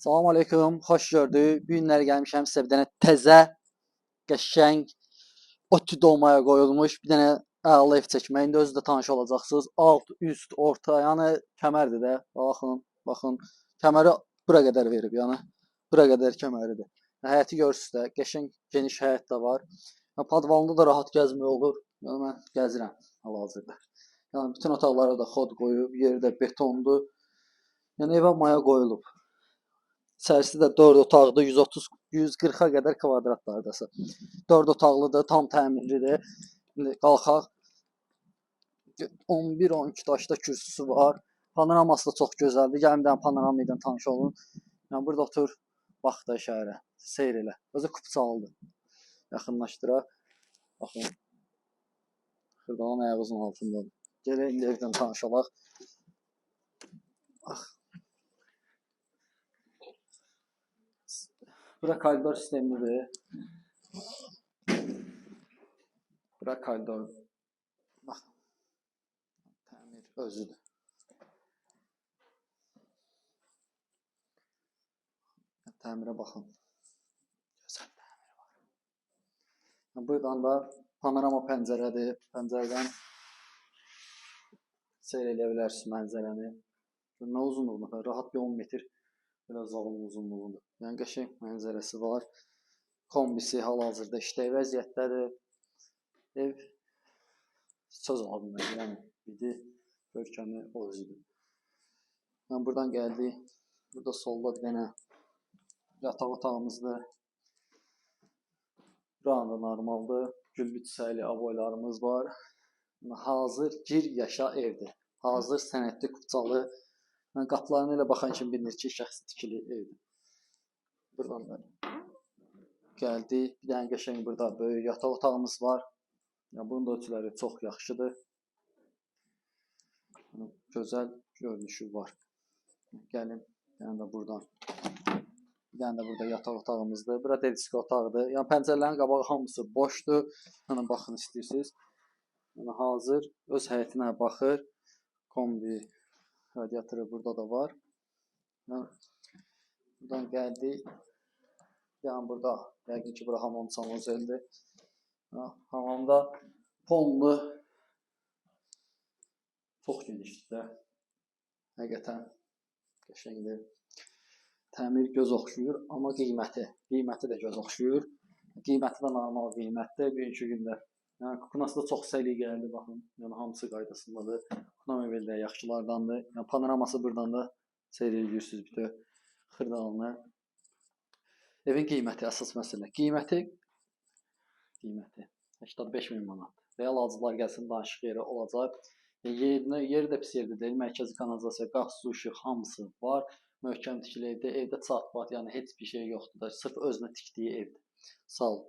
Salam aleyküm, xoş gördük. Bu günlər gəlmişəm sizə bir dənə təzə, qəşəng, otu dolmaya qoyulmuş bir dənə əla ev çəkmək. İndi özü də tanış olacaqsınız. Alt, üst, orta, yəni kəmərdir də. Baxın, baxın. Kəməri bura qədər verib, yəni. Bura qədər kəməridir. Həyəti görürsüz də, qəşəng geniş həyət də var. Yəni podvalında da rahat gəzmək olur. Yəni mən gəzirəm hal-hazırda. Yəni bütün otaqlara da xod qoyub, yeri də betondur. Yəni evə maya qoyulub. İçərisi də 4 otaqlı 130 140-a qədər kvadratlardasa. 4 otaqlıdır, tam təmirlidir. İndi qalxaq 11-12 daşda kürsüsü var. Panoraması da çox gözəldir. Gəlin bir panorama ilə tanış olun. Yəni burada otur, bax da şəhərə, seyr elə. Özü kupçalıdır. Yaxınlaşdıraq. Baxın. Xırdalan ayağınızın altındadır. Gəlin indi evdən tanış olaq. Bax. Bura koridor sistemidir. Bura koridor. Bax. Təmir özüdür. Təmirə baxın. Gözəl təmir var. Buradan da panorama pəncərədir. Pəncərədən seyr eləyə bilərsiniz mənzərəni. Nə uzunluğunda? Rahat bir 10 metr biraz zalın uzunluğudur. Yəni qəşəng mənzərəsi var. Kombisi hal-hazırda işlək vəziyyətdədir. Ev söz ola bilməz. Yəni bidi görkəmi o özüdür. Yəni buradan gəldik. Burada solda bir dənə yataq otağımızdır. Buranın da normaldır. Güllü çiçəkli avoylarımız var. Hazır gir yaşa evdir. Hazır sənədli kupçalı. Yəni qapılarına elə baxan kimi bilinir ki, şəxsi tikili evdir. Buradan da gəldik. Bir dənə qəşəng burada böyük yataq otağımız var. Yəni bunun da ölçüləri çox yaxşıdır. Yəni, gözəl görünüşü var. Gəlin, dənə də buradan. Bir dənə də burada yataq otağımızdır. Bura dediski otaqdır. Yəni pəncərələrin qabağı hamısı boşdur. Yəni baxın istəyirsiniz. Yəni hazır öz həyətinə baxır. Kombi radiatoru burada da var. Yəni, buradan gəldik. Yəni burada yəqin ki, bura hamam sanuzeldir. Ha, hamamda fonlu çox genişdir. Həqiqətən qəşəngdir. Təmir göz oxşuyur, amma qiyməti, qiyməti də göz oxşuyur. Qiyməti də normal qiymətdir bugünkü gündə. Yəni kukunası da çox səliqəlidir baxın. Yəni hamısı qaydasındadır. Kukuna mebel də yaxşılardandır. Yəni panoraması buradan da seyr edirsiniz bütün xırdalanı. Evin qiyməti əsas məsələ. Qiyməti qiyməti 85 min manat. Real alıcılar gəlsin danışıq yeri olacaq. E, Yerinə, yeri də pis yerdə deyil. Mərkəzi kanalizasiya, qaz, su, işıq hamısı var. Möhkəm tikili evdə, evdə çat-pat, yəni heç bir şey yoxdur da. Sırf özünə tikdiyi evdir. Sağ ol.